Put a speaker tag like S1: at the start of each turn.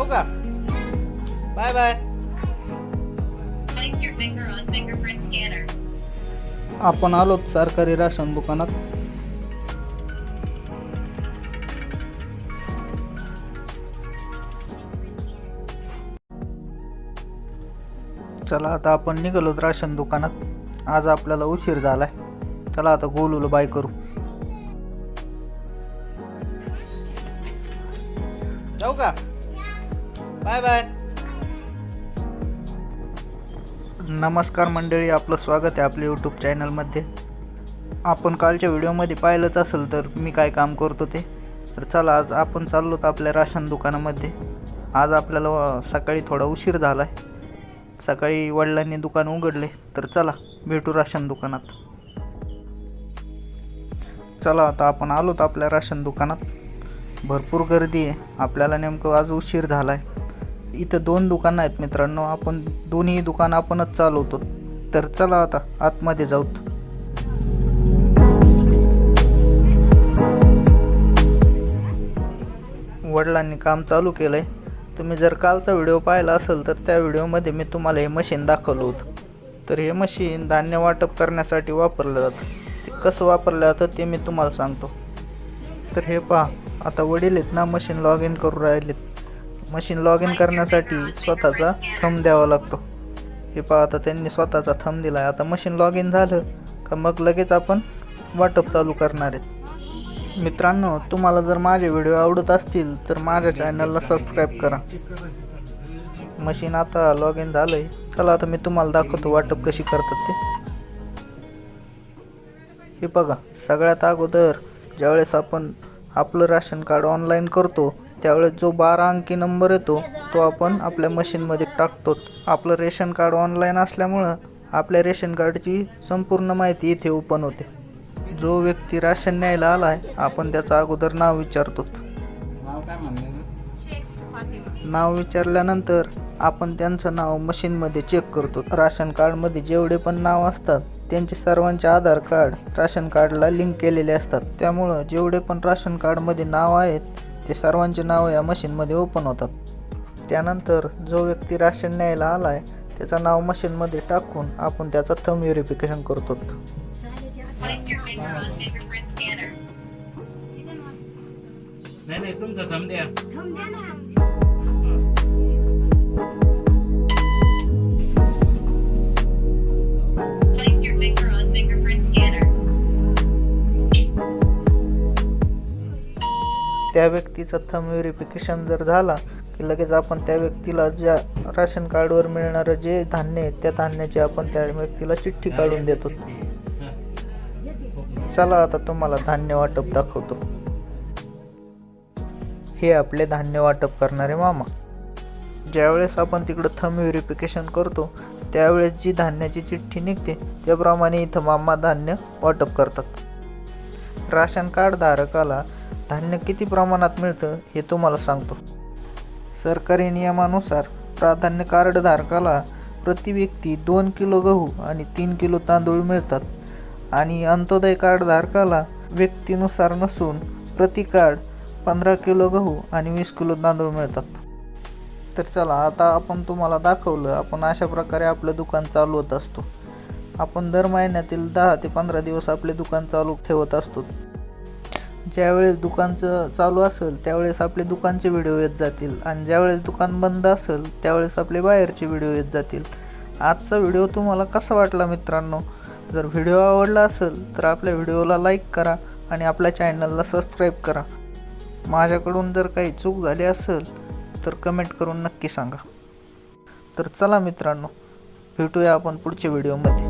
S1: जाऊ का? Bye bye. आपण आलो सरकारी राशन दुकानात. चला आता आपण निघालो राशन दुकानात. आज आपल्याला उशीर झालाय. चला आता गोलूला बाय करू. जाऊ का? Bye bye. नमस्कार मंडळी आपलं स्वागत आहे आपल्या यूट्यूब चॅनलमध्ये आपण कालच्या व्हिडिओमध्ये पाहिलंच असेल तर मी काय काम करतो ते. तर चला आज आपण चाललो तर आपल्या राशन दुकानामध्ये. आज आपल्याला सकाळी थोडा उशीर झाला आहे सकाळी वडिलांनी दुकान उघडले तर चला भेटू राशन दुकानात. चला आता आपण आलो तर आपल्या राशन दुकानात. भरपूर गर्दी आहे. आपल्याला नेमकं आज उशीर झाला आहे इथं दोन दुकानं आहेत मित्रांनो. आपण दोन्ही दुकान आपणच चालवतो. तर चला आता आतमध्ये जाऊत वडिलांनी काम चालू केलं आहे तुम्ही जर कालचा व्हिडिओ पाहिला असेल तर त्या व्हिडिओमध्ये मी तुम्हाला हे मशीन दाखवलं होतं. तर हे मशीन धान्य वाटप करण्यासाठी वापरलं जातं. ते कसं वापरलं जातं ते मी तुम्हाला सांगतो. तर हे पहा आता वडील आहेत ना मशीन लॉग इन करून राहिलेत. मशीन लॉग इन करण्यासाठी स्वतःचा थंब द्यावा लागतो. हे पहा आता त्यांनी स्वतःचा थंब दिला आहे आता मशीन लॉग इन झालं का मग लगेच आपण वाटप चालू करणार आहेत. मित्रांनो तुम्हाला जर माझे व्हिडिओ आवडत असतील तर माझ्या चॅनलला सबस्क्राईब करा. मशीन आता लॉग इन झालं आहे चला आता मी तुम्हाला दाखवतो वाटप कशी करतात ते. हे बघा सगळ्यात अगोदर ज्यावेळेस आपण आपलं राशन कार्ड ऑनलाईन करतो त्यावेळेस जो बारा अंकी नंबर येतो तो आपण आपल्या मशीनमध्ये टाकतो. आपलं रेशन कार्ड ऑनलाईन असल्यामुळं आपल्या रेशन कार्डची संपूर्ण माहिती इथे ओपन होते. जो व्यक्ती राशन न्यायला आला आहे आपण त्याचं अगोदर नाव विचारतो. नाव विचारल्यानंतर आपण त्यांचं नाव मशीनमध्ये चेक करतो. राशन कार्डमध्ये जेवढे पण नाव असतात त्यांचे सर्वांचे आधार कार्ड राशन कार्डला लिंक केलेले असतात. त्यामुळं जेवढे पण राशन कार्डमध्ये नाव आहेत ते सर्वांचे नाव या मशीनमध्ये ओपन होतात. त्यानंतर जो व्यक्ती राशन न्यायला आला आहे त्याचं नाव मशीनमध्ये टाकून आपण त्याचा थंब व्हेरिफिकेशन करतो.
S2: नाही नाही तुमचा थंब द्या.
S1: त्या व्यक्तीचा थंब व्हेरिफिकेशन जर झाला की लगेच आपण त्या व्यक्तीला ज्या राशन कार्डवर मिळणारं जे धान्य आहे त्या धान्याची आपण त्या व्यक्तीला चिठ्ठी काढून देतो. चला आता तुम्हाला धान्य वाटप दाखवतो. हे आपले धान्य वाटप करणारे मामा. ज्यावेळेस आपण तिकडं थंब व्हेरिफिकेशन करतो त्यावेळेस जी धान्याची चिठ्ठी निघते त्याप्रमाणे इथं मामा धान्य वाटप करतात. राशन कार्ड धारकाला धान्य किती प्रमाणात मिळतं हे तुम्हाला सांगतो. सरकारी नियमानुसार प्राधान्य कार्डधारकाला प्रति व्यक्ती दोन किलो गहू आणि तीन किलो तांदूळ मिळतात आणि अंत्योदय कार्डधारकाला व्यक्तीनुसार नसून प्रति कार्ड पंधरा किलो गहू आणि वीस किलो तांदूळ मिळतात. तर चला आता आपण तुम्हाला दाखवलं आपण अशा प्रकारे आपलं दुकान चालवत असतो. आपण दर महिन्यातील दहा ते पंधरा दिवस आपले दुकान चालू ठेवत असतो. ज्यावेळेस दुकानचं चालू असेल त्यावेळेस आपले दुकानचे व्हिडिओ येत जातील. आणि ज्यावेळेस दुकान बंद असेल त्यावेळेस आपले बाहेरचे व्हिडिओ येत जातील. आजचा व्हिडिओ तुम्हाला कसा वाटला मित्रांनो? जर व्हिडिओ आवडला असेल तर आपल्या व्हिडिओला लाईक करा आणि आपल्या चॅनलला सबस्क्राईब करा. माझ्याकडून जर काही चूक झाली असेल तर कमेंट करून नक्की सांगा. तर चला मित्रांनो भेटूया आपण पुढच्या व्हिडिओमध्ये.